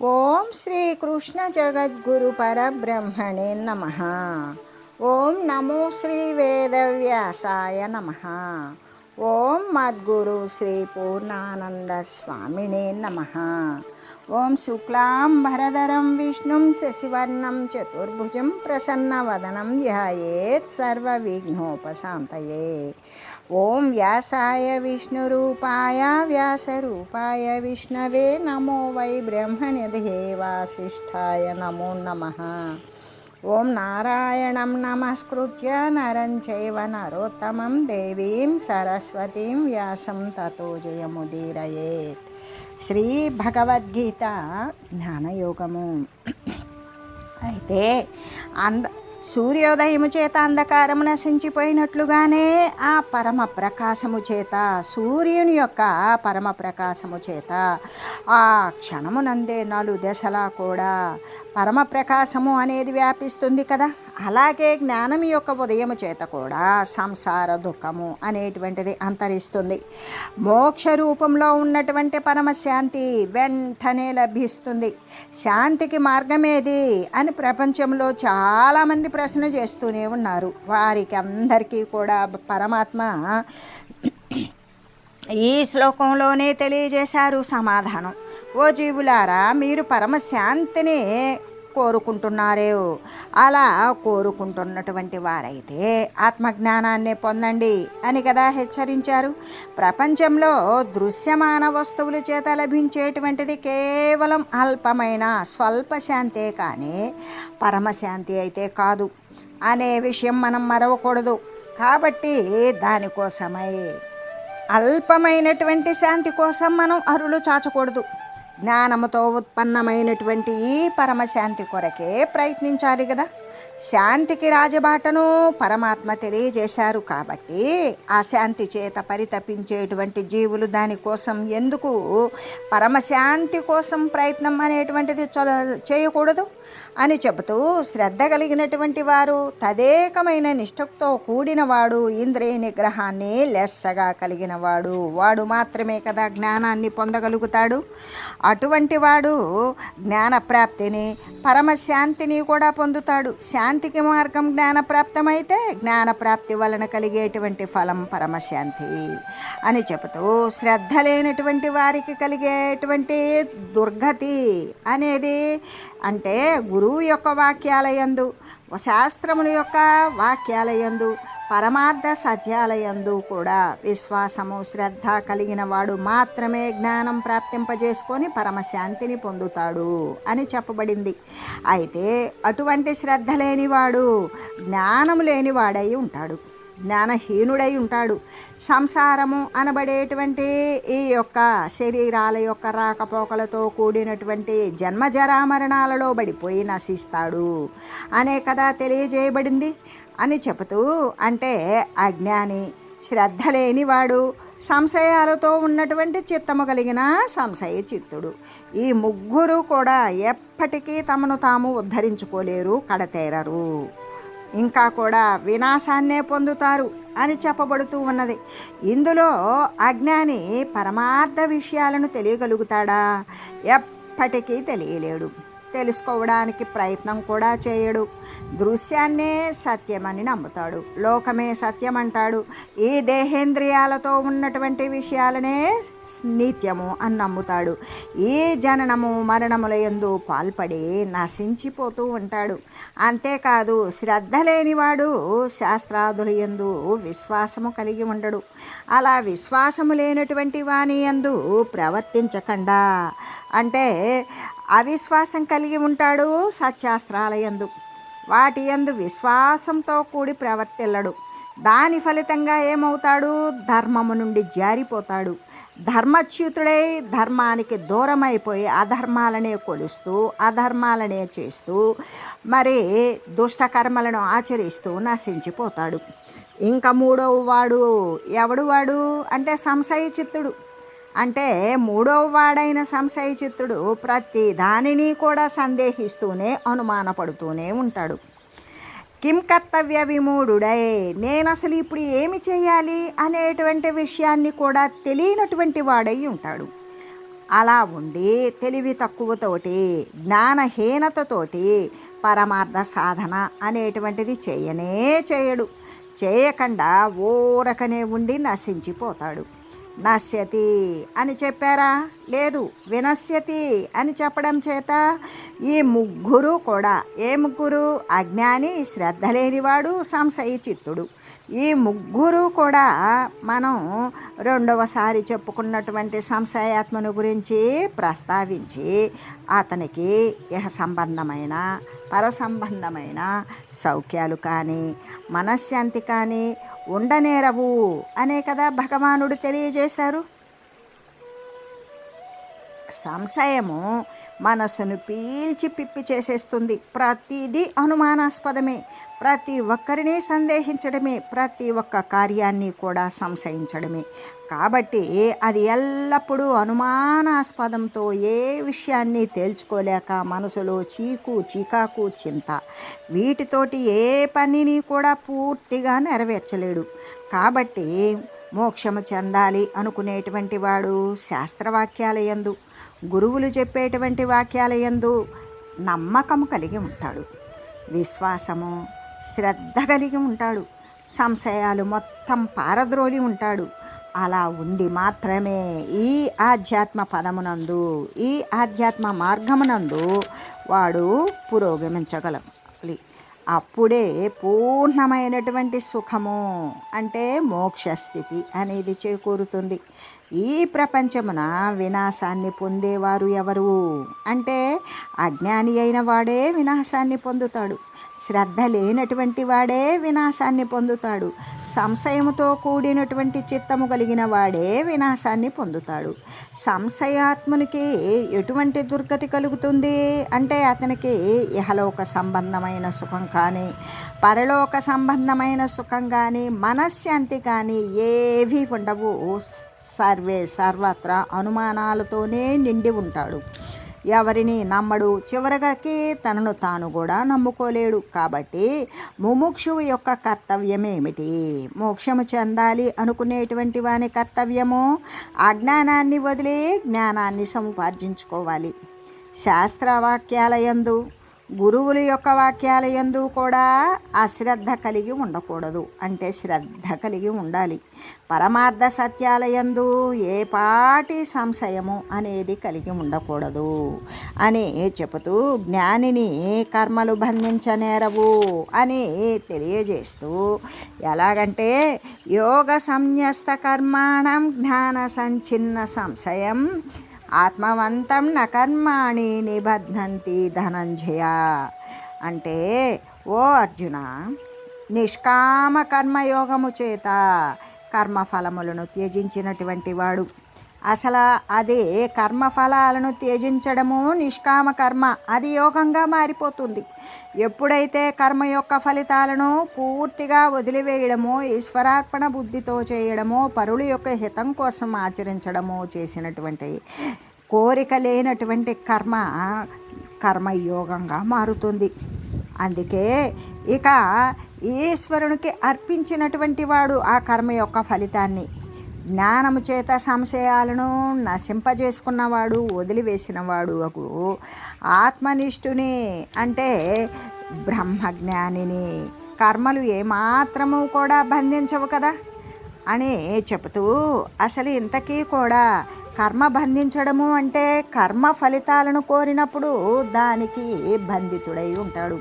ఓం శ్రీకృష్ణ జగద్గురు పరబ్రహ్మణే నమ ఓం నమో శ్రీ వేదవ్యాసాయ నమ ఓం మద్గురు శ్రీ పూర్ణానంద స్వామినే నమ ఓం శుక్లాం భరధరం విష్ణుం శశివర్ణం చతుర్భుజం ప్రసన్నవదనం ధ్యాయేత్ సర్వవిఘ్నోపశాంతయే ఓం వ్యాసాయ విష్ణురూపాయ వ్యాసరూపాయ విష్ణవే నమో వై బ్రహ్మణిధే వాసిష్ఠాయ నమో నమ. ఓం నారాయణం నమస్కృత్య నరం చైవ నరోత్తమం దేవీం సరస్వతీం వ్యాసం తతో జయముదీరయేత్. శ్రీ భగవద్గీత జ్ఞానయోగము. అయితే అంద సూర్యోదయము చేత అంధకారము నశించిపోయినట్లుగానే ఆ పరమ ప్రకాశము చేత సూర్యుని యొక్క పరమ ప్రకాశము చేత ఆ క్షణమునందే నాలుగు దశలా కూడా పరమ ప్రకాశము అనేది వ్యాపిస్తుంది కదా. అలాగే జ్ఞానం యొక్క ఉదయము చేత కూడా సంసార దుఃఖము అనేటువంటిది అంతరిస్తుంది. మోక్ష రూపంలో ఉన్నటువంటి పరమశాంతి వెంటనే లభిస్తుంది. శాంతికి మార్గమేది అని ప్రపంచంలో చాలామంది ప్రశ్న చేస్తూనే ఉన్నారు. వారికి అందరికీ కూడా పరమాత్మ ఈ శ్లోకంలోనే తెలియజేశారు సమాధానం. ఓ జీవులారా మీరు పరమశాంతిని కోరుకుంటున్నారే అలా కోరుకుంటున్నటువంటి వారైతే ఆత్మజ్ఞానాన్ని పొందండి అని కదా హెచ్చరించారు. ప్రపంచంలో దృశ్యమాన వస్తువుల చేత లభించేటువంటిది కేవలం అల్పమైన స్వల్ప శాంతే కానీ పరమశాంతి అయితే కాదు. అనే విషయం మనం మరవకూడదు. కాబట్టి దానికోసమై అల్పమైనటువంటి శాంతి కోసం మనం అరులు చాచకూడదు. జ్ఞానముతో ఉత్పన్నమైనటువంటి ఈ పరమశాంతి కొరకే ప్రయత్నించాలి కదా. శాంతికి రాజబాటను పరమాత్మ తెలియజేశారు కాబట్టి ఆ శాంతి చేత పరితపించేటువంటి జీవులు దానికోసం ఎందుకు పరమశాంతి కోసం ప్రయత్నం అనేటువంటిది చేయకూడదు? అని చెబుతూ శ్రద్ధ కలిగినటువంటి వారు తదేకమైన నిష్ఠతో కూడినవాడు ఇంద్రియ నిగ్రహాన్ని లెస్సగా కలిగినవాడు. వాడు మాత్రమే కదా జ్ఞానాన్ని పొందగలుగుతాడు. అటువంటి వాడు జ్ఞానప్రాప్తిని పరమశాంతిని కూడా పొందుతాడు. శాంతికి మార్గం జ్ఞానప్రాప్తమైతే జ్ఞానప్రాప్తి వలన కలిగేటువంటి ఫలం పరమశాంతి అని చెబుతూ శ్రద్ధ లేనటువంటి వారికి కలిగేటువంటి దుర్గతి అనేది అంటే గురువు యొక్క వాక్యాలయందు శాస్త్రముల యొక్క వాక్యాలయందు పరమార్థ సత్యాలయందు కూడా విశ్వాసము శ్రద్ధ కలిగిన వాడు మాత్రమే జ్ఞానం ప్రాప్తింపజేసుకొని పరమశాంతిని పొందుతాడు అని చెప్పబడింది. అయితే అటువంటి శ్రద్ధ లేనివాడు జ్ఞానం లేనివాడై ఉంటాడు. జ్ఞానహీనుడై ఉంటాడు. సంసారము అనబడేటువంటి ఈ యొక్క శరీరాల యొక్క రాకపోకలతో కూడినటువంటి జన్మ జరామరణాలలో పడిపోయి నశిస్తాడు. అనే కదా తెలియజేయబడింది. అని చెబుతూ అంటే అజ్ఞాని శ్రద్ధ లేనివాడు సంశయాలతో ఉన్నటువంటి చిత్తము కలిగిన సంశయ చిత్తుడు. ఈ ముగ్గురు కూడా ఎప్పటికీ తమను తాము ఉద్ధరించుకోలేరు కడతేరరు. ఇంకా కూడా వినాశాన్నే పొందుతారు అని చెప్పబడుతూ ఉన్నది. ఇందులో అజ్ఞాని పరమార్థ విషయాలను తెలియగలుగుతాడా? ఎప్పటికీ తెలియలేడు. తెలుసుకోవడానికి ప్రయత్నం కూడా చేయడు. దృశ్యాన్నే సత్యమని నమ్ముతాడు. లోకమే సత్యం అంటాడు ఈ దేహేంద్రియాలతో ఉన్నటువంటి విషయాలనే నిత్యము అని నమ్ముతాడు. ఈ జననము మరణముల ఎందు పాల్పడి నశించిపోతూ ఉంటాడు. అంతేకాదు శ్రద్ధ లేనివాడు శాస్త్రాదుల ఎందు విశ్వాసము కలిగి ఉండడు. అలా విశ్వాసము లేనటువంటి వాని ఎందు ప్రవర్తించకుండా. అంటే అవిశ్వాసం కలిగి ఉంటాడు సత్యాస్త్రాలయందు. వాటి యందు విశ్వాసంతో కూడి ప్రవర్తిల్లడు. దాని ఫలితంగా ఏమవుతాడు? ధర్మము నుండి జారిపోతాడు. ధర్మచ్యుతుడై ధర్మానికి దూరమైపోయి అధర్మాలనే కొలుస్తూ అధర్మాలనే చేస్తూ మరి దుష్టకర్మలను ఆచరిస్తూ నశించిపోతాడు. ఇంకా మూడవ వాడు ఎవడు వాడు? అంటే సంశయ చిత్తుడు అంటే మూడవ వాడైన సంశయచిత్తుడు ప్రతి దానిని కూడా సందేహిస్తూనే అనుమానపడుతూనే ఉంటాడు. కిం కర్తవ్య విమూఢుడై నేను అసలు ఇప్పుడు ఏమి చేయాలి అనేటువంటి విషయాన్ని కూడా తెలియనటువంటి వాడై ఉంటాడు. అలా ఉండి తెలివి తక్కువతోటి జ్ఞానహీనతతోటి పరమార్థ సాధన అనేటువంటిది చేయనే చేయడు. చేయకుండా ఓరకనే ఉండి నశించిపోతాడు. నశ్యతి అని చెప్పారా? లేదు వినశ్యతి అని చెప్పడం చేత ఈ ముగ్గురు కూడా ఏ ముగ్గురు? అజ్ఞాని శ్రద్ధ లేనివాడు సంశయ చిత్తుడు. ఈ ముగ్గురు కూడా మనం రెండవసారి చెప్పుకున్నటువంటి సంశయాత్మను గురించి ప్రస్తావించి అతనికి ఇహ సంబంధమైన పరసంబంధమైన సౌఖ్యాలు కానీ మనశ్శాంతి కానీ ఉండనేరవు అనే కదా భగవానుడు తెలియజేశారు. సంశయము మనసును పీల్చి పిప్పి చేసేస్తుంది. ప్రతిదీ అనుమానాస్పదమే. ప్రతి ఒక్కరిని సందేహించడమే. ప్రతి ఒక్క కార్యాన్ని కూడా సంశయించడమే. కాబట్టి అది ఎల్లప్పుడూ అనుమానాస్పదంతో ఏ విషయాన్ని తేల్చుకోలేక మనసులో చీకు చీకాకు చింత. వీటితోటి ఏ పనిని కూడా పూర్తిగా నెరవేర్చలేడు. కాబట్టి మోక్షము చెందాలి అనుకునేటువంటి వాడు శాస్త్రవాక్యాలయందు గురువులు చెప్పేటువంటి వాక్యాలయందు నమ్మకము నమ్మకం కలిగి ఉంటాడు. విశ్వాసము శ్రద్ధ కలిగి ఉంటాడు. సంశయాలు మొత్తం పారద్రోలి ఉంటాడు. అలా ఉండి మాత్రమే ఈ ఆధ్యాత్మ పదమునందు ఈ ఆధ్యాత్మ మార్గమునందు వాడు పురోగమించగలగాలి. అప్పుడే పూర్ణమైనటువంటి సుఖము అంటే మోక్షస్థితి అనేది చేకూరుతుంది. ఈ ప్రపంచమున వినాశాన్ని పొందేవారు ఎవరు? అంటే అజ్ఞాని అయిన వాడే వినాశాన్ని పొందుతాడు. శ్రద్ధ లేనటువంటి వాడే వినాశాన్ని పొందుతాడు. సంశయముతో కూడినటువంటి చిత్తము కలిగిన వాడే వినాశాన్ని పొందుతాడు. సంశయాత్మునికి ఎటువంటి దుర్గతి కలుగుతుంది? అంటే అతనికి ఇహలోక సంబంధమైన సుఖం కానీ పరలోక సంబంధమైన సుఖం కానీ మనశ్శాంతి కానీ ఏవి ఉండవు. సర్వే సర్వత్రా అనుమానాలతోనే నిండి ఉంటాడు. ఎవరిని నమ్మడు. చివరగాకి తనను తాను కూడా నమ్ముకోలేడు. కాబట్టి ముముక్షువు యొక్క కర్తవ్యం ఏమిటి మోక్షము చెందాలి అనుకునేటువంటి వాని కర్తవ్యము? అజ్ఞానాన్ని వదిలి జ్ఞానాన్ని సముపార్జించుకోవాలి. శాస్త్రవాక్యాలయందు గురువుల యొక్క వాక్యాల ఎందు కూడా అశ్రద్ధ కలిగి ఉండకూడదు. అంటే శ్రద్ధ కలిగి ఉండాలి. పరమార్థ సత్యాల ఎందు ఏ పాటి సంశయము అనేది కలిగి ఉండకూడదు. అని చెబుతూ జ్ఞానిని కర్మలు బంధించనేరవు అని తెలియజేస్తూ ఎలాగంటే యోగ సంన్యస్త కర్మాణం జ్ఞాన సంచిన్న సంశయం ఆత్మవంతం న కర్మాణి నిబధ్నంతి ధనంజయ. అంటే ఓ అర్జున నిష్కామ కర్మయోగము చేత కర్మఫలములను త్యజించినటువంటి వాడు. అసలు అదే కర్మఫలాలను త్యజించడము నిష్కామ కర్మ. అది యోగంగా మారిపోతుంది. ఎప్పుడైతే కర్మ యొక్క ఫలితాలను పూర్తిగా వదిలివేయడమో ఈశ్వరార్పణ బుద్ధితో చేయడమో పరుల యొక్క హితం కోసం ఆచరించడమో చేసినటువంటి కోరిక లేనటువంటి కర్మ కర్మయోగంగా మారుతుంది. అందుకే ఇక ఈశ్వరునికి అర్పించినటువంటి వాడు ఆ కర్మ యొక్క ఫలితాన్ని జ్ఞానము చేత సంశయాలను నశింపజేసుకున్నవాడు వదిలివేసినవాడు ఒక ఆత్మనిష్ఠుని అంటే బ్రహ్మజ్ఞానిని. కర్మలు ఏమాత్రము కూడా బంధించవు కదా? అని చెబుతూ అసలు ఇంతకీ కూడా కర్మ బంధించడము అంటే కర్మ ఫలితాలను కోరినప్పుడు దానికి బంధితుడై ఉంటాడు.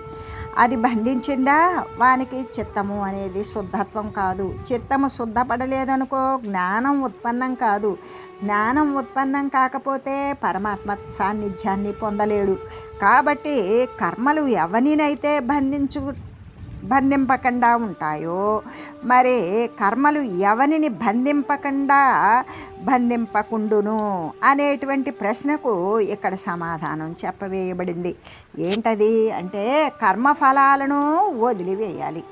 అది బంధించిందా? వానికి చిత్తము అనేది శుద్ధత్వం కాదు. చిత్తము శుద్ధపడలేదనుకో జ్ఞానం ఉత్పన్నం కాదు. జ్ఞానం ఉత్పన్నం కాకపోతే పరమాత్మ సాన్నిధ్యాన్ని పొందలేడు. కాబట్టి కర్మలు ఎవరినైతే బంధించు బంధింపకుండా ఉంటాయో? మరి కర్మలు ఎవరిని బంధింపకుండా బంధింపకుండును? అనేటువంటి ప్రశ్నకు ఇక్కడ సమాధానం చెప్పవేయబడింది. ఏంటది? అంటే కర్మఫలాలను వదిలివేయాలి.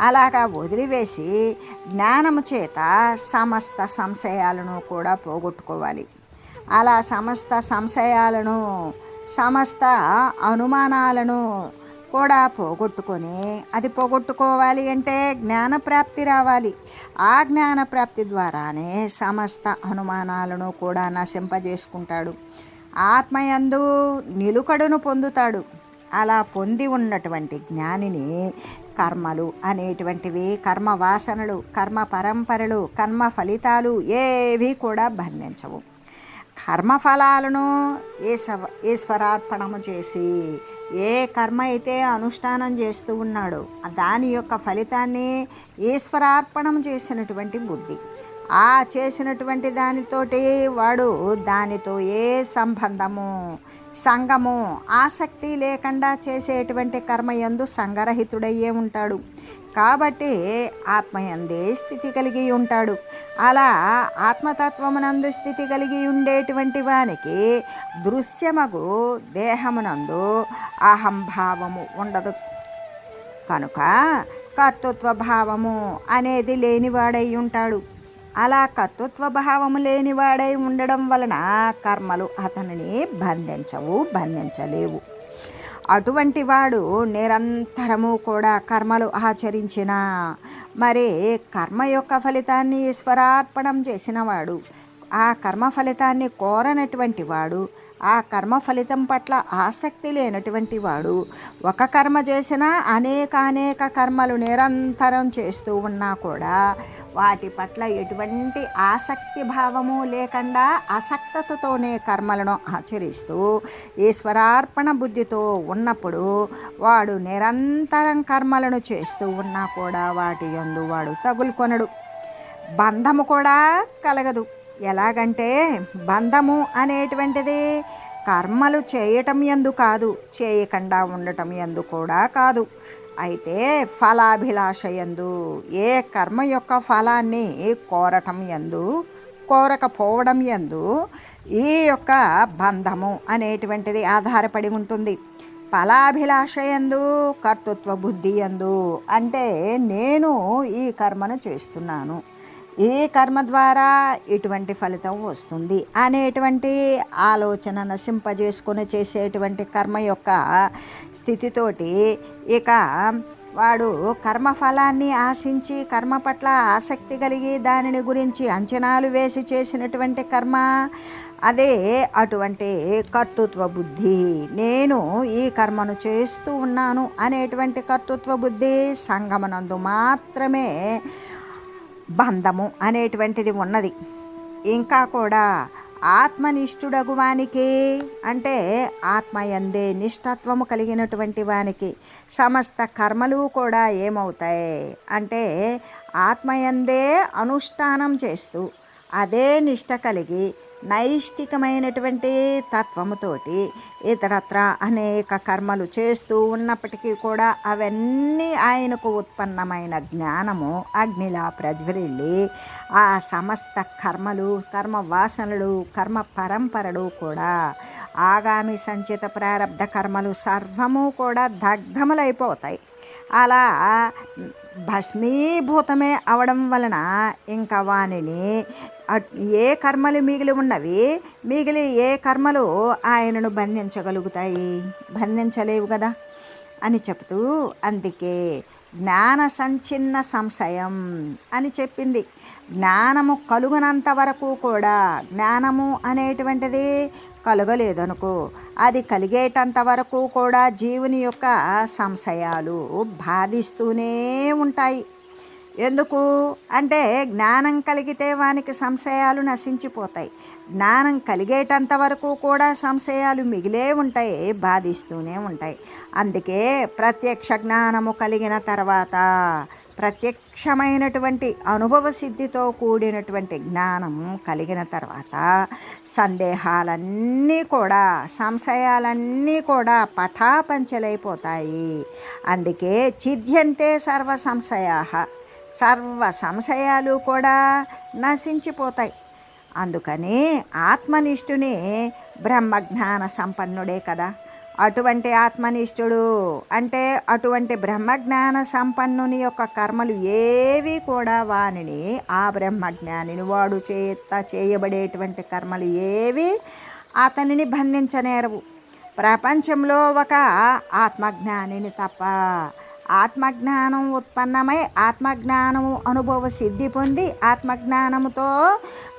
అలాగా వదిలివేసి జ్ఞానము చేత సమస్త సంశయాలను కూడా పోగొట్టుకోవాలి. అలా సమస్త సంశయాలను సమస్త అనుమానాలను కూడా పోగొట్టుకొని అది పోగొట్టుకోవాలి అంటే జ్ఞానప్రాప్తి రావాలి. ఆ జ్ఞానప్రాప్తి ద్వారానే సమస్త అనుమానాలను కూడా నశింపజేసుకుంటాడు. ఆత్మయందు నిలుకడును పొందుతాడు. అలా పొంది ఉన్నటువంటి జ్ఞానిని కర్మలు అనేటువంటివి కర్మ వాసనలు కర్మ పరంపరలు కర్మ ఫలితాలు ఏవి కూడా బంధించవు. కర్మఫలాలను ఈశ్వ ఈశ్వరార్పణము చేసి ఏ కర్మ అయితే అనుష్ఠానం చేస్తూ ఉన్నాడో దాని యొక్క ఫలితాన్ని ఈశ్వరార్పణం చేసినటువంటి బుద్ధి. ఆ చేసినటువంటి దానితోటి వాడు దానితో ఏ సంబంధము సంగము ఆసక్తి లేకుండా చేసేటువంటి కర్మ యందు సంగరహితుడయ్యే ఉంటాడు. కాబట్టి ఆత్మయందే స్థితి కలిగి ఉంటాడు. అలా ఆత్మతత్వమునందు స్థితి కలిగి ఉండేటువంటి వానికి దృశ్యమగు దేహమునందు అహంభావము ఉండదు. కనుక కర్తృత్వ భావము అనేది లేనివాడై ఉంటాడు. అలా కర్తృత్వ భావము లేనివాడై ఉండడం వలన కర్మలు అతనిని బంధించవు బంధించలేవు. అటువంటి వాడు నిరంతరము కూడా కర్మలు ఆచరించిన. మరి కర్మ యొక్క ఫలితాన్ని ఈశ్వరార్పణం చేసినవాడు ఆ కర్మ ఫలితాన్ని కోరనటువంటి వాడు ఆ కర్మ ఫలితం పట్ల ఆసక్తి లేనటువంటి వాడు ఒక కర్మ చేసినా అనేక అనేక కర్మలు నిరంతరం చేస్తూ ఉన్నా కూడా వాటి పట్ల ఎటువంటి ఆసక్తి భావము లేకుండా అసక్తతతోనే కర్మలను ఆచరిస్తూ ఈశ్వరార్పణ బుద్ధితో ఉన్నప్పుడు వాడు నిరంతరం కర్మలను చేస్తూ ఉన్నా కూడా వాటి యందు వాడు తగులుకొనడు. బంధము కూడా కలగదు. ఎలాగంటే బంధము అనేటువంటిది కర్మలు చేయటం ఎందు కాదు చేయకుండా ఉండటం ఎందు కూడా కాదు. అయితే ఫలాభిలాష ఎందు ఏ కర్మ యొక్క ఫలాన్ని కోరటం ఎందు కోరకపోవడం ఎందు ఈ యొక్క బంధము అనేటువంటిది ఆధారపడి ఉంటుంది. ఫలాభిలాష ఎందు కర్తృత్వ బుద్ధి ఎందు అంటే నేను ఈ కర్మను చేస్తున్నాను. ఈ కర్మ ద్వారా ఇటువంటి ఫలితం వస్తుంది అనేటువంటి ఆలోచన నశింపజేసుకొని చేసేటువంటి కర్మ యొక్క స్థితితోటి ఇక వాడు కర్మఫలాన్ని ఆశించి కర్మ పట్ల ఆసక్తి కలిగి దానిని గురించి అంచనాలు వేసి చేసినటువంటి కర్మ అదే అటువంటి కర్తృత్వ బుద్ధి. నేను ఈ కర్మను చేస్తూ ఉన్నాను అనేటువంటి కర్తృత్వ బుద్ధి సంగమనందు మాత్రమే బంధము అనేటువంటిది ఉన్నది. ఇంకా కూడా ఆత్మనిష్ఠుడగు వానికి అంటే ఆత్మయందే నిష్ఠత్వము కలిగినటువంటి వానికి సమస్త కర్మలు కూడా ఏమవుతాయి? అంటే ఆత్మయందే అనుష్ఠానం చేస్తూ అదే నిష్ట కలిగి నైష్టికమైనటువంటి తత్వముతోటి ఇతరత్ర అనేక కర్మలు చేస్తూ ఉన్నప్పటికీ కూడా అవన్నీ ఆయనకు ఉత్పన్నమైన జ్ఞానము అగ్నిలా ప్రజ్వరిల్లి ఆ సమస్త కర్మలు కర్మ వాసనలు కర్మ పరంపరలు కూడా ఆగామి సంచిత ప్రారంధ కర్మలు సర్వము కూడా దగ్ధములైపోతాయి. అలా భస్మీభూతమే అవడం వలన ఇంకా వానిని ఏ కర్మలు మిగిలి ఉన్నవి మిగిలి ఏ కర్మలు ఆయనను బంధించగలుగుతాయి? బంధించలేవు కదా? అని చెప్తూ అందుకే జ్ఞాన సంచిన్న సంశయం అని చెప్పింది. జ్ఞానము కలుగునంత వరకు కూడా జ్ఞానము అనేటువంటిది కలగలేదనుకో అది కలిగేటంత వరకు కూడా జీవుని యొక్క సంశయాలు బాధిస్తూనే ఉంటాయి. ఎందుకు? అంటే జ్ఞానం కలిగితే వానికి సంశయాలు నశించిపోతాయి. జ్ఞానం కలిగేటంత వరకు కూడా సంశయాలు మిగిలే ఉంటాయి బాధిస్తూనే ఉంటాయి. అందుకే ప్రత్యక్ష జ్ఞానము కలిగిన తర్వాత ప్రత్యక్షమైనటువంటి అనుభవ సిద్ధితో కూడినటువంటి జ్ఞానం కలిగిన తర్వాత సందేహాలన్నీ కూడా సంశయాలన్నీ కూడా పటాపంచలైపోతాయి. అందుకే చిద్యంతే సర్వ సంశయా సర్వ సంశయాలు కూడా నశించిపోతాయి. అందుకని ఆత్మనిష్ఠుని బ్రహ్మజ్ఞాన సంపన్నుడే కదా. అటువంటి ఆత్మనిష్ఠుడు అంటే అటువంటి బ్రహ్మజ్ఞాన సంపన్నుని యొక్క కర్మలు ఏవి కూడా వానిని ఆ బ్రహ్మజ్ఞానిని వాడు చేత చేయబడేటువంటి కర్మలు ఏవి అతనిని బంధించనేరవు. ప్రపంచంలో ఒక ఆత్మజ్ఞానిని తప్ప ఆత్మజ్ఞానం ఉత్పన్నమై ఆత్మజ్ఞానము అనుభవ సిద్ధి పొంది ఆత్మజ్ఞానముతో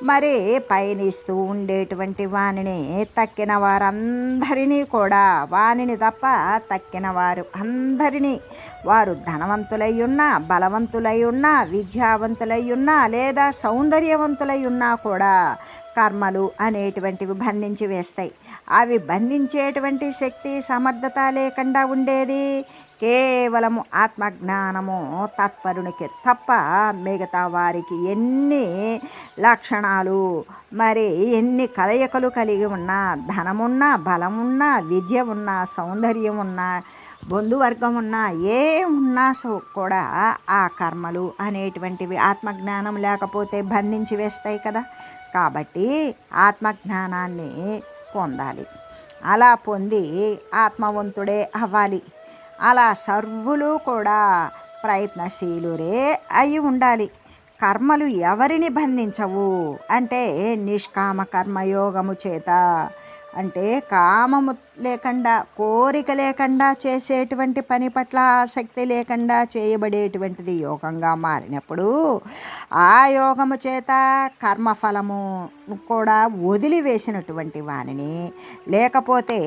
మరి పయనిస్తూ ఉండేటువంటి వానిని తక్కిన వారందరినీ కూడా వానిని తప్ప తక్కిన వారు అందరినీ వారు ధనవంతులై ఉన్నా బలవంతులై ఉన్నా విద్యావంతులై ఉన్నా లేదా సౌందర్యవంతులై ఉన్నా కూడా కర్మలు అనేటువంటివి బంధించి వేస్తాయి. అవి బంధించేటువంటి శక్తి సమర్థత లేకుండా ఉండేది కేవలము ఆత్మజ్ఞానము తత్పరునికి తప్ప మిగతా వారికి ఎన్ని లక్షణాలు మరి ఎన్ని కలయికలు కలిగి ఉన్నా ధనమున్నా బలమున్నా విద్య ఉన్నా సౌందర్యం ఉన్నా బంధువర్గం ఉన్నా ఏ ఉన్నా సో కూడా ఆ కర్మలు అనేటువంటివి ఆత్మజ్ఞానం లేకపోతే బంధించి వేస్తాయి కదా. కాబట్టి ఆత్మజ్ఞానాన్ని పొందాలి. అలా పొంది ఆత్మవంతుడే అవ్వాలి. అలా సర్వులు కూడా ప్రయత్నశీలురే అయి ఉండాలి. కర్మలు ఎవరిని బంధించవు? అంటే నిష్కామ కర్మయోగము చేత. అంటే కామము లేకుండా కోరిక లేకుండా చేసేటువంటి పని పట్ల ఆసక్తి లేకుండా చేయబడేటువంటిది యోగంగా మారినప్పుడు ఆ యోగము చేత కర్మఫలము కూడా వదిలివేసినటువంటి వానిని లేకపోతే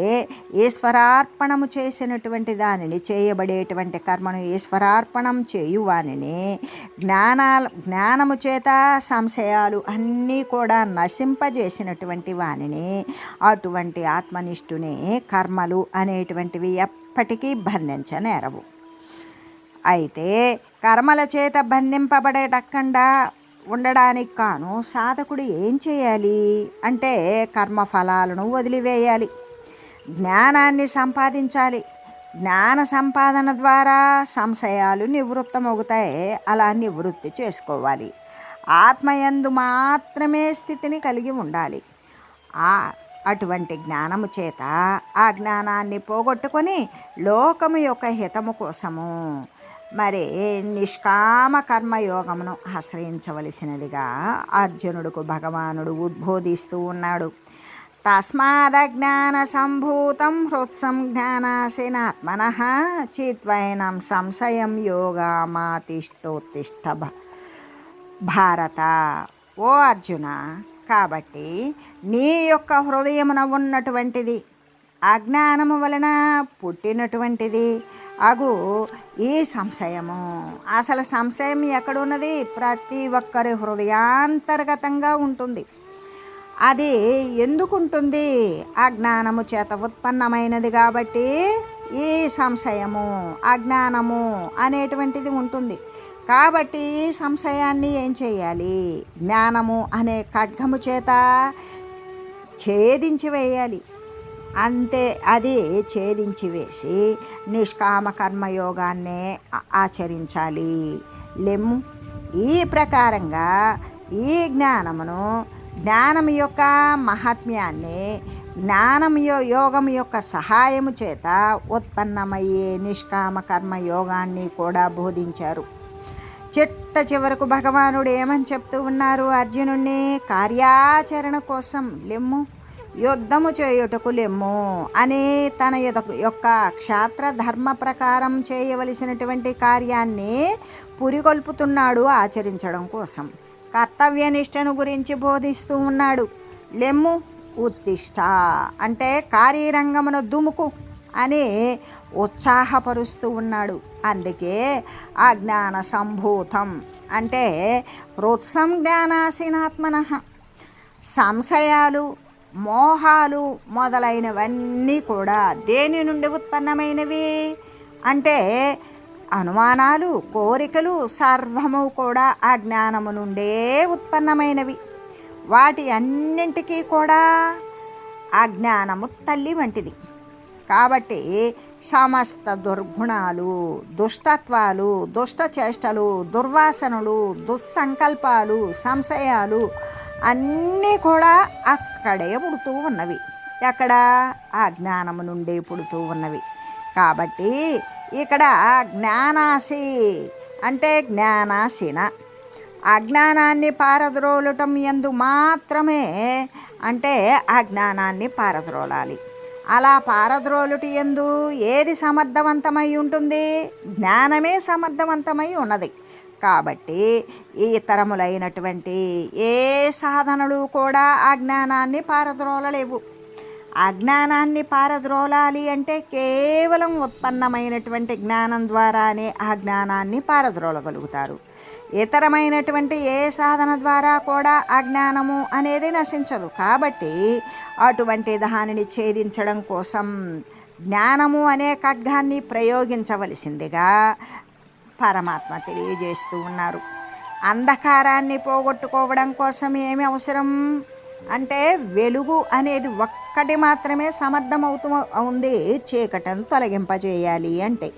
ఈశ్వరార్పణము చేసినటువంటి దానిని చేయబడేటువంటి కర్మను ఈశ్వరార్పణం చేయు వానిని జ్ఞానాల జ్ఞానము చేత సంశయాలు అన్నీ కూడా నశింపజేసినటువంటి వానిని అటువంటి ఆత్మనిష్ఠుని కర్మలు అనేటువంటివి ఎప్పటికీ బంధించనేరవు. అయితే కర్మల చేత బంధింపబడేటకుండా ఉండడానికి కాను సాధకుడు ఏం చేయాలి? అంటే కర్మఫలాలను వదిలివేయాలి. జ్ఞానాన్ని సంపాదించాలి. జ్ఞాన సంపాదన ద్వారా సంశయాలు నివృత్తమవుతాయి. అలా నివృత్తి చేసుకోవాలి. ఆత్మయందు మాత్రమే స్థితిని కలిగి ఉండాలి. ఆ అటువంటి జ్ఞానము చేత ఆ జ్ఞానాన్ని పోగొట్టుకొని లోకము యొక్క హితము కోసము మరి నిష్కామ కర్మయోగమును ఆశ్రయించవలసినదిగా అర్జునుడుకు భగవానుడు ఉద్బోధిస్తూ ఉన్నాడు. తస్మాదజ్ఞాన సంభూతం హృత్సం జ్ఞానాశీనాత్మన చిత్వైనం సంశయం యోగామాతిష్టోత్తిష్ట భారత. ఓ అర్జున కాబట్టి నీ యొక్క హృదయమున ఉన్నటువంటిది అజ్ఞానము వలన పుట్టినటువంటిది. అగు ఈ సంశయము. అసలు సంశయం ఎక్కడున్నది? ప్రతి ఒక్కరి హృదయాంతర్గతంగా ఉంటుంది. అది ఎందుకు ఉంటుంది అజ్ఞానము చేత ఉత్పన్నమైనది కాబట్టి ఈ సంశయము అజ్ఞానము అనేటువంటిది ఉంటుంది. కాబట్టి సంశయాన్ని ఏం చేయాలి? జ్ఞానము అనే ఖడ్గము చేత ఛేదించి వేయాలి. అంతే అది ఛేదించి వేసి నిష్కామ కర్మయోగాన్నే ఆచరించాలి. లెమ్ము ఈ ప్రకారంగా ఈ జ్ఞానమును జ్ఞానం యొక్క మహాత్మ్యాన్ని జ్ఞానం యోగం యొక్క సహాయము చేత ఉత్పన్నమయ్యే నిష్కామ కర్మ యోగాన్ని కూడా బోధించారు. చిట్ట చివరకు భగవానుడు ఏమని చెప్తూ ఉన్నారు? అర్జునుడిని కార్యాచరణ కోసం లెమ్ము యుద్ధము చేయుటకు లెమ్ము అని తన యొక్క క్షాత్ర ధర్మ ప్రకారం చేయవలసినటువంటి కార్యాన్ని పురికొల్పుతున్నాడు ఆచరించడం కోసం. కర్తవ్యనిష్టను గురించి బోధిస్తూ ఉన్నాడు. లెమ్ము ఉత్తిష్ట అంటే కార్యరంగమున దుముకు అని ఉత్సాహపరుస్తూ ఉన్నాడు. అందుకే అజ్ఞాన సంభూతం అంటే రుత్సం జ్ఞానాసీనాత్మన. సంశయాలు మోహాలు మొదలైనవన్నీ కూడా దేని నుండి ఉత్పన్నమైనవి? అంటే అనుమానాలు కోరికలు సర్వము కూడా ఆ జ్ఞానము నుండే ఉత్పన్నమైనవి. వాటి అన్నింటికీ కూడా అజ్ఞానము తల్లి వంటిది. కాబట్టి సమస్త దుర్గుణాలు దుష్టత్వాలు దుష్ట చేష్టలు దుర్వాసనలు దుస్సంకల్పాలు సంశయాలు అన్నీ కూడా అక్కడే పుడుతూ ఉన్నవి. ఎక్కడ? ఆ జ్ఞానము నుండి పుడుతూ ఉన్నవి. కాబట్టి ఇక్కడ జ్ఞానాసి అంటే జ్ఞానాశిన అజ్ఞానాన్ని పారద్రోలటం ఎందు మాత్రమే అంటే ఆ జ్ఞానాన్ని పారద్రోలాలి. అలా పారద్రోలుటి ఎందు ఏది సమర్థవంతమై ఉంటుంది? జ్ఞానమే సమర్థవంతమై ఉన్నది. కాబట్టి ఈ ఇతరములైనటువంటి ఏ సాధనలు కూడా ఆ జ్ఞానాన్ని పారద్రోలలేవు. అజ్ఞానాన్ని పారద్రోలాలి అంటే కేవలం ఉత్పన్నమైనటువంటి జ్ఞానం ద్వారానే ఆ జ్ఞానాన్ని పారద్రోలగలుగుతారు. ఇతరమైనటువంటి ఏ సాధన ద్వారా కూడా అజ్ఞానము అనేది నశించదు. కాబట్టి అటువంటి దానిని ఛేదించడం కోసం జ్ఞానము అనే ఖడ్గాన్ని ప్రయోగించవలసిందిగా పరమాత్మ తెలియజేస్తూ ఉన్నారు. అంధకారాన్ని పోగొట్టుకోవడం కోసం ఏమి అవసరం? అంటే వెలుగు అనేది ఒక్కటి మాత్రమే సమర్థమవుతూ ఉంది చీకటను తొలగింపజేయాలి అంటే.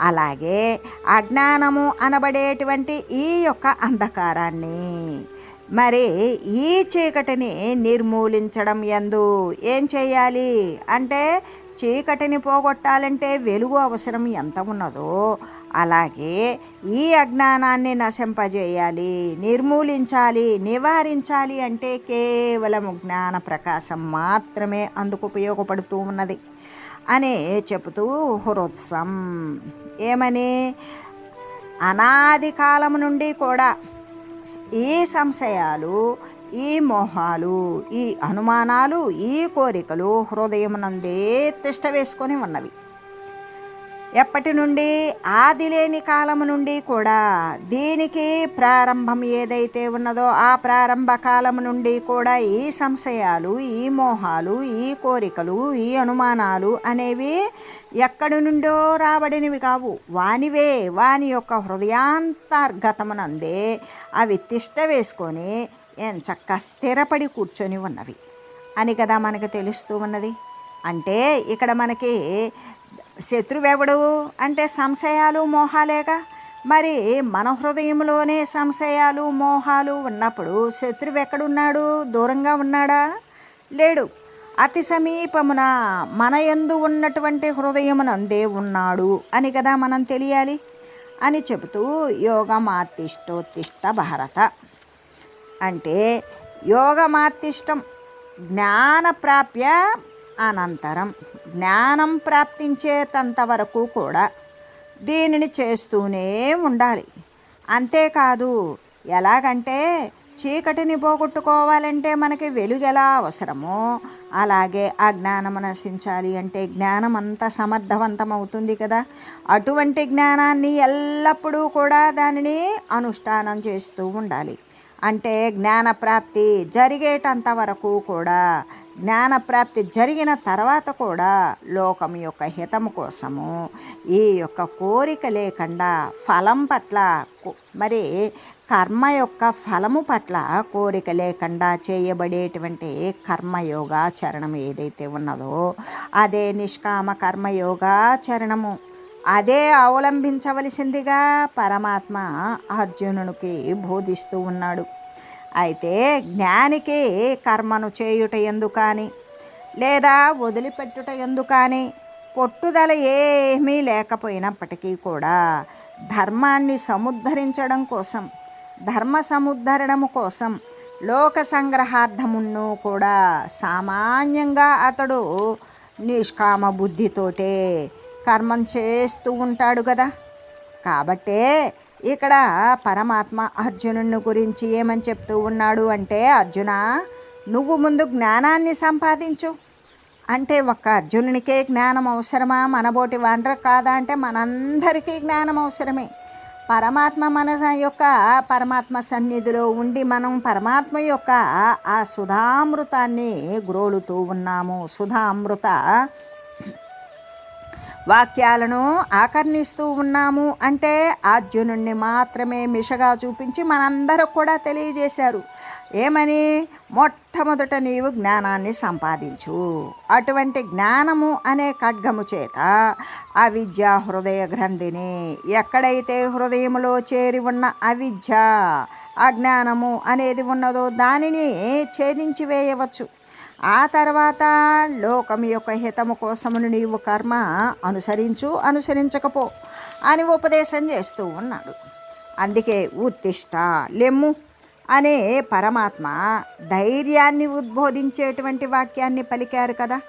అలాగే అజ్ఞానము అనబడేటువంటి ఈ యొక్క అంధకారాన్ని. మరి ఈ చీకటిని నిర్మూలించడం ఎందు ఏం చేయాలి? అంటే చీకటిని పోగొట్టాలంటే వెలుగు అవసరం ఎంత ఉన్నదో అలాగే ఈ అజ్ఞానాన్ని నశింపజేయాలి నిర్మూలించాలి నివారించాలి అంటే కేవలం జ్ఞాన ప్రకాశం మాత్రమే అందుకు ఉపయోగపడుతూ ఉన్నది అని చెబుతూ హృత్సం. ఏమని? అనాది కాలం నుండి కూడా ఈ సంశయాలు ఈ మోహాలు ఈ అనుమానాలు ఈ కోరికలు హృదయమునందే తిష్ట వేసుకొని ఉన్నవి. ఎప్పటి నుండి? ఆది లేని కాలము నుండి కూడా. దీనికి ప్రారంభం ఏదైతే ఉన్నదో ఆ ప్రారంభ కాలము నుండి కూడా ఈ సంశయాలు ఈ మోహాలు ఈ కోరికలు ఈ అనుమానాలు అనేవి ఎక్కడి నుండో రాబడినవి కావు. వానివే వాని యొక్క హృదయాంతర్గతమునందే అవి తిష్ట వేసుకొని ఎంచక్క స్థిరపడి కూర్చొని ఉన్నవి. అని కదా మనకు తెలుస్తూ ఉన్నది. అంటే ఇక్కడ మనకి శత్రువెవడు అంటే సంశయాలు మోహాలేగా? మరి మన హృదయంలోనే సంశయాలు మోహాలు ఉన్నప్పుడు శత్రువు ఎక్కడున్నాడు దూరంగా ఉన్నాడా? లేడు. అతి సమీపమున మన యందు ఉన్నటువంటి హృదయమునందే ఉన్నాడు అని కదా మనం తెలియాలి? అని చెబుతూ యోగమార్తిష్టోత్తిష్ట భారత. అంటే యోగమార్తిష్టం జ్ఞానప్రాప్య అనంతరం. జ్ఞానం ప్రాప్తించేటంత వరకు కూడా దీనిని చేస్తూనే ఉండాలి. అంతేకాదు ఎలాగంటే చీకటిని పోగొట్టుకోవాలంటే మనకి వెలుగు ఎలా అవసరమో అలాగే ఆ జ్ఞానం నశించాలి అంటే జ్ఞానం అంత సమర్థవంతమవుతుంది కదా. అటువంటి జ్ఞానాన్ని ఎల్లప్పుడూ కూడా దానిని అనుష్ఠానం చేస్తూ ఉండాలి. అంటే జ్ఞానప్రాప్తి జరిగేటంత వరకు కూడా జ్ఞానప్రాప్తి జరిగిన తర్వాత కూడా లోకం యొక్క హితము కోసము ఈ యొక్క కోరిక లేకుండా ఫలం పట్ల మరి కర్మ యొక్క ఫలము పట్ల కోరిక లేకుండా చేయబడేటువంటి కర్మయోగాచరణం ఏదైతే ఉన్నదో అదే నిష్కామ కర్మయోగాచరణము. అదే అవలంబించవలసిందిగా పరమాత్మ అర్జునునికి బోధిస్తూ ఉన్నాడు. అయితే జ్ఞానికి కర్మను చేయుట ఎందుకని? లేదా వదిలిపెట్టుట ఎందుకని? పొట్టుదల ఏమీ లేకపోయినప్పటికీ కూడా ధర్మాన్ని సముద్ధరించడం కోసం ధర్మ సముద్ధరణము కోసం లోక సంగ్రహార్థమును కూడా సామాన్యంగా అతడు నిష్కామ బుద్ధితోటే కర్మం చేస్తూ ఉంటాడు కదా. కాబట్టే ఇక్కడ పరమాత్మ అర్జునుని గురించి ఏమని చెప్తూ ఉన్నాడు అంటే అర్జున నువ్వు ముందు జ్ఞానాన్ని సంపాదించు. అంటే ఒక్క అర్జునునికే జ్ఞానం అవసరమా? మనబోటి వండ్ర కాదా అంటే మనందరికీ జ్ఞానం అవసరమే. పరమాత్మ మన యొక్క పరమాత్మ సన్నిధిలో ఉండి మనం పరమాత్మ యొక్క ఆ సుధామృతాన్ని గ్రోలుతూ ఉన్నాము. సుధామృత వాక్యాలను ఆకర్ణిస్తూ ఉన్నాము అంటే అర్జునుణ్ణి మాత్రమే మిషగా చూపించి మనందరూ కూడా తెలియజేశారు. ఏమని? మొట్టమొదట నీవు జ్ఞానాన్ని సంపాదించు. అటువంటి జ్ఞానము అనే ఖడ్గము చేత అవిద్య హృదయ గ్రంథిని ఎక్కడైతే హృదయములో చేరి ఉన్న అవిద్య అజ్ఞానము అనేది ఉన్నదో దానిని ఛేదించి వేయవచ్చు. ఆ తర్వాత లోకం యొక్క హితము కోసమును నీవు కర్మ అనుసరించు అనుసరించకపో అని ఉపదేశం చేస్తూ ఉన్నాడు. అందుకే ఉత్తిష్ట లెమ్ము అనే పరమాత్మ ధైర్యాన్ని ఉద్బోధించేటువంటి వాక్యాన్ని పలికారు కదా.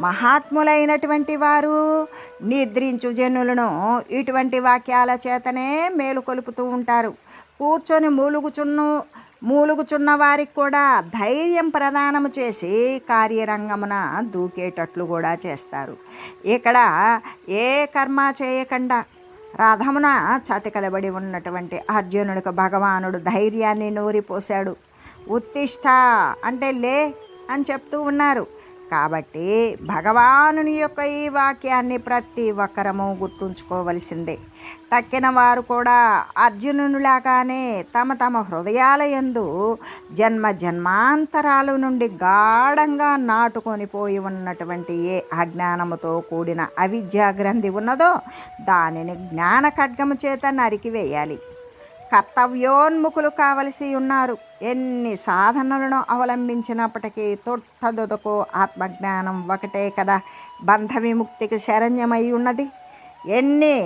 మహాత్ములైనటువంటి వారు నిద్రించు జనులను ఇటువంటి వాక్యాల చేతనే మేలుకొలుపుతూ ఉంటారు. కూర్చొని మూలుగుచున్ను మూలుగుచున్న వారికి కూడా ధైర్యం ప్రదానము చేసి కార్యరంగమున దూకేటట్లు కూడా చేస్తారు. ఇక్కడ ఏ కర్మ చేయకుండా రథమున చతికలబడి ఉన్నటువంటి అర్జునుడికి భగవానుడు ధైర్యాన్ని నూరిపోశాడు. ఉత్తిష్ట అంటే లే అని చెప్తూ ఉన్నారు. కాబట్టి భగవానుని యొక్క ఈ వాక్యాన్ని ప్రతి ఒక్కరము గుర్తుంచుకోవలసిందే. తక్కిన వారు కూడా అర్జునునిలాగానే తమ తమ హృదయాల యందు జన్మ జన్మాంతరాల నుండి గాఢంగా నాటుకొని పోయి ఉన్నటువంటి ఏ అజ్ఞానముతో కూడిన అవిద్యా గ్రంథి ఉన్నదో దానిని జ్ఞాన ఖడ్గము చేత నరికివేయాలి. కర్తవ్యోన్ముఖులు కావలసి ఉన్నారు. ఎన్ని సాధనలను అవలంబించినప్పటికీ తొట్టదొదకు ఆత్మజ్ఞానం ఒకటే కదా. బంధ విముక్తికి శరణ్యమై ఉన్నది. ఎన్ని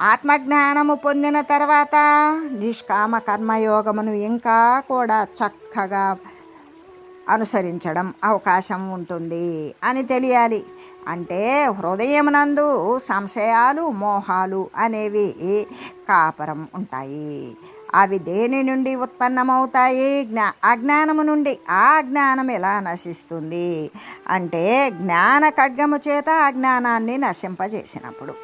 ఆత్మజ్ఞానము పొందిన తర్వాత నిష్కామ కర్మయోగమును ఇంకా కూడా చక్కగా అనుసరించడం అవకాశం ఉంటుంది అని తెలియాలి. అంటే హృదయమునందు సంశయాలు మోహాలు అనేవి కాపరం ఉంటాయి. అవి దేని నుండి ఉత్పన్నమవుతాయి? జ్ఞా అజ్ఞానము నుండి. ఆ జ్ఞానం ఎలా నశిస్తుంది? అంటే జ్ఞాన ఖడ్గము చేత అజ్ఞానాన్ని నశింపజేసినప్పుడు.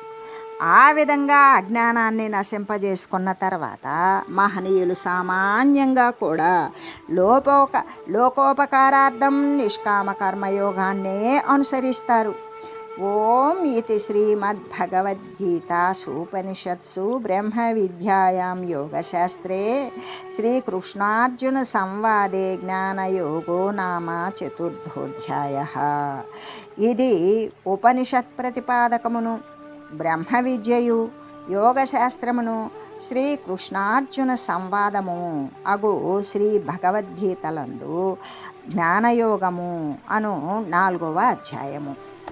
ఆ విధంగా అజ్ఞానాన్ని నశింపజేసుకున్న తర్వాత మహనీయులు సామాన్యంగా కూడా లోపోక లోకోపకారార్థం నిష్కామ కర్మయోగాన్నే అనుసరిస్తారు. ఓం ఇది శ్రీమద్భగవద్గీతాసూపనిషత్సు బ్రహ్మ విద్యాయాం యోగశాస్త్రే శ్రీకృష్ణార్జున సంవాదే జ్ఞానయోగో నామ చతుర్థోధ్యాయ. ఇది ఉపనిషత్ ప్రతిపాదకమును బ్రహ్మ విద్యయు యోగశాస్త్రమును శ్రీకృష్ణార్జున సంవాదము అగు శ్రీ భగవద్గీతలందు జ్ఞానయోగము అను నాలుగవ అధ్యాయము.